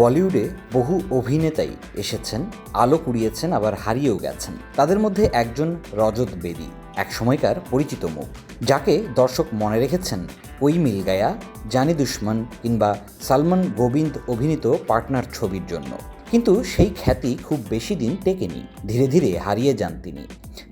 বলিউডে বহু অভিনেতাই এসেছেন, আলো কুড়িয়েছেন, আবার হারিয়েও গেছেন। তাদের মধ্যে একজন রজত বেদি, এক সময়কার পরিচিত মুখ, যাকে দর্শক মনে রেখেছেন ওই মিল গায়া জানি দুশ্মন কিংবা সালমান গোবিন্দ অভিনীত পার্টনার ছবির জন্য। কিন্তু সেই খ্যাতি খুব বেশি দিন টেকেনি। ধীরে ধীরে হারিয়ে যান তিনি।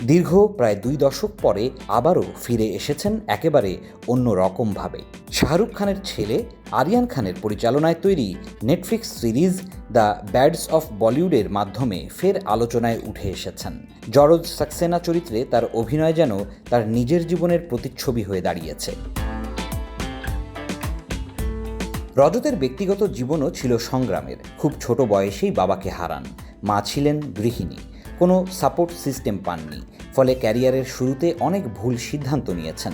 দীর্ঘ প্রায় দুই দশক পরে আবারও ফিরে এসেছেন একেবারে অন্য রকমভাবে শাহরুখ খানের ছেলে আরিয়ান খানের পরিচালনায় তৈরি Netflix series the bads of বলিউডের মাধ্যমে ফের আলোচনায় উঠে এসেছেন। জরজ সাক্সেনা চরিত্রে তার অভিনয় যেন তার নিজের জীবনের প্রতিচ্ছবি হয়ে দাঁড়িয়েছে। রজতের ব্যক্তিগত জীবনও ছিল সংগ্রামের। খুব ছোট বয়সেই বাবাকে হারান। মা ছিলেন গৃহিণী। কোনো সাপোর্ট সিস্টেম পাননি। ফলে ক্যারিয়ারের শুরুতে অনেক ভুল সিদ্ধান্ত নিয়েছেন।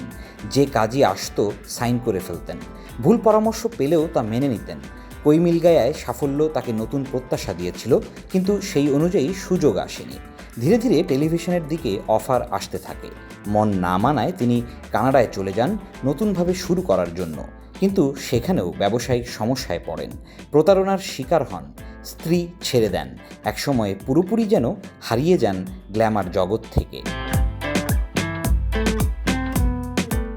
যে কাজই আসতো, সাইন করে ফেলতেন। ভুল পরামর্শ পেলেও তা মেনে নিতেন। কৈমিল গায়ায় সাফল্য তাকে নতুন প্রত্যাশা দিয়েছিল, কিন্তু সেই অনুযায়ী সুযোগ আসেনি। ধীরে ধীরে টেলিভিশনের দিকে অফার আসতে থাকে। মন না মানায় তিনি কানাডায় চলে যান নতুনভাবে শুরু করার জন্য। কিন্তু সেখানেও ব্যবসায়িক সমস্যায় পড়েন। প্রতারণার শিকার হন, স্ত্রী ছেড়ে দেন, একসময় পুরোপুরি যেন হারিয়ে যান গ্ল্যামার জগৎ থেকে।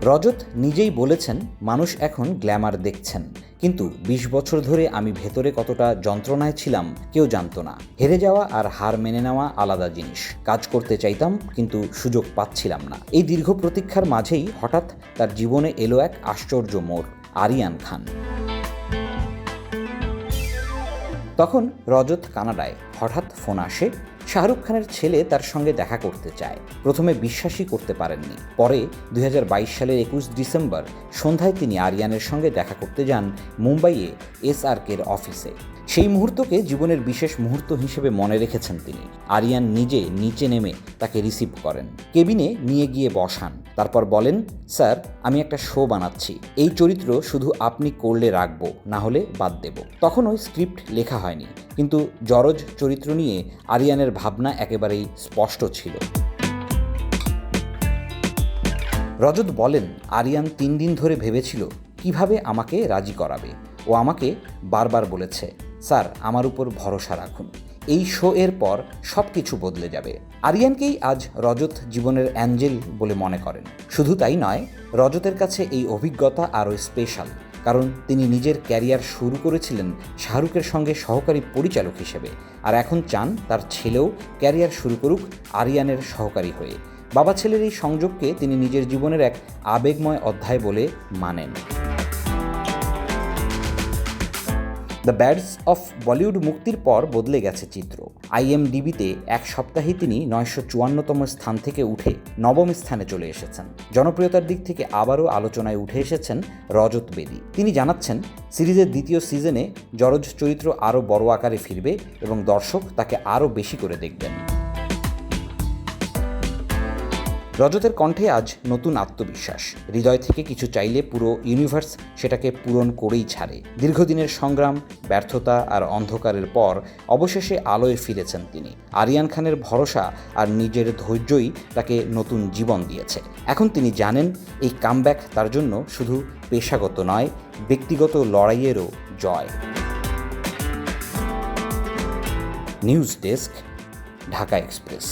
রজত নিজেই বলেছেন, মানুষ এখন গ্ল্যামার দেখছেন। কিন্তু ২০ বছর ধরে আমি ভেতরে কতটা যন্ত্রণায় ছিলাম কেউ জানতো না। হেরে যাওয়া আর হার মেনে নেওয়া আলাদা জিনিস। কাজ করতে চাইতাম, কিন্তু সুযোগ পাচ্ছিলাম না। এই দীর্ঘ প্রতীক্ষার মাঝেই হঠাৎ তার জীবনে এলো এক আশ্চর্য মোড়। আরিয়ান খান। তখন রজত কানাডায় হঠাৎ ফোন আসে, শাহরুখ খানের ছেলে তার সঙ্গে দেখা করতে চায়। প্রথমে বিশ্বাসই করতে পারেননি। পরে দুই হাজার বাইশ সালের একুশ ডিসেম্বর সন্ধ্যায় তিনি আরিয়ানের সঙ্গে দেখা করতে যান মুম্বাইয়ে এসআরকের অফিসে। সেই মুহূর্তকে জীবনের বিশেষ মুহূর্ত হিসেবে মনে রেখেছেন তিনি। আরিয়ান নিজে নিচে নেমে তাকে রিসিভ করেন। কেবিনে নিয়ে গিয়ে বসান। তারপর বলেন, স্যার, আমি একটা শো বানাচ্ছি। এই চরিত্র শুধু আপনি করলে রাখব, না হলে বাদ দেব। তখন ওই স্ক্রিপ্ট লেখা হয়নি। কিন্তু জরজ চরিত্র নিয়ে আরিয়ানের ভাবনা একেবারেই স্পষ্ট ছিল। রজত বলেন, আরিয়ান তিন দিন ধরে ভেবেছিল, কীভাবে আমাকে রাজি করাবে? ও আমাকে বারবার বলেছে, স্যার, আমার উপর ভরসা রাখুন এই শো এর পর সব কিছু বদলে যাবে। আরিয়ানকেই আজ রজত জীবনের অ্যাঞ্জেল বলে মনে করেন। শুধু তাই নয়, রজতের কাছে এই অভিজ্ঞতা আরও স্পেশাল কারণ তিনি নিজের ক্যারিয়ার শুরু করেছিলেন শাহরুখের সঙ্গে সহকারী পরিচালক হিসেবে, আর এখন চান তার ছেলেও ক্যারিয়ার শুরু করুক আরিয়ানের সহকারী হয়ে। বাবা ছেলের এই সংযোগকে তিনি নিজের জীবনের এক আবেগময় অধ্যায় বলে মানেন। দ্য ব্যাডস অফ বলিউড মুক্তির পর বদলে গেছে চিত্র। আইএমডিবিতে এক সপ্তাহে তিনি নয়শো চুয়ান্নতম স্থান থেকে উঠে নবম স্থানে চলে এসেছেন। জনপ্রিয়তার দিক থেকে আবারও আলোচনায় উঠে এসেছেন রজত বেদী। তিনি জানাচ্ছেন, সিরিজের দ্বিতীয় সিজনে জরজ চরিত্র আরও বড় আকারে ফিরবে এবং দর্শক তাকে আরও বেশি করে দেখবেন। রজতের কণ্ঠে আজ নতুন আত্মবিশ্বাস। হৃদয় থেকে কিছু চাইলে পুরো ইউনিভার্স সেটাকে পূরণ করেই ছাড়ে। দীর্ঘদিনের সংগ্রাম, ব্যর্থতা আর অন্ধকারের পর অবশেষে আলোয় ফিরেছেন তিনি। আরিয়ান খানের ভরসা আর নিজের ধৈর্যই তাকে নতুন জীবন দিয়েছে। এখন তিনি জানেন, এই কামব্যাক তার জন্য শুধু পেশাগত নয়, ব্যক্তিগত লড়াইয়েরও জয়। News desk, Dhaka express.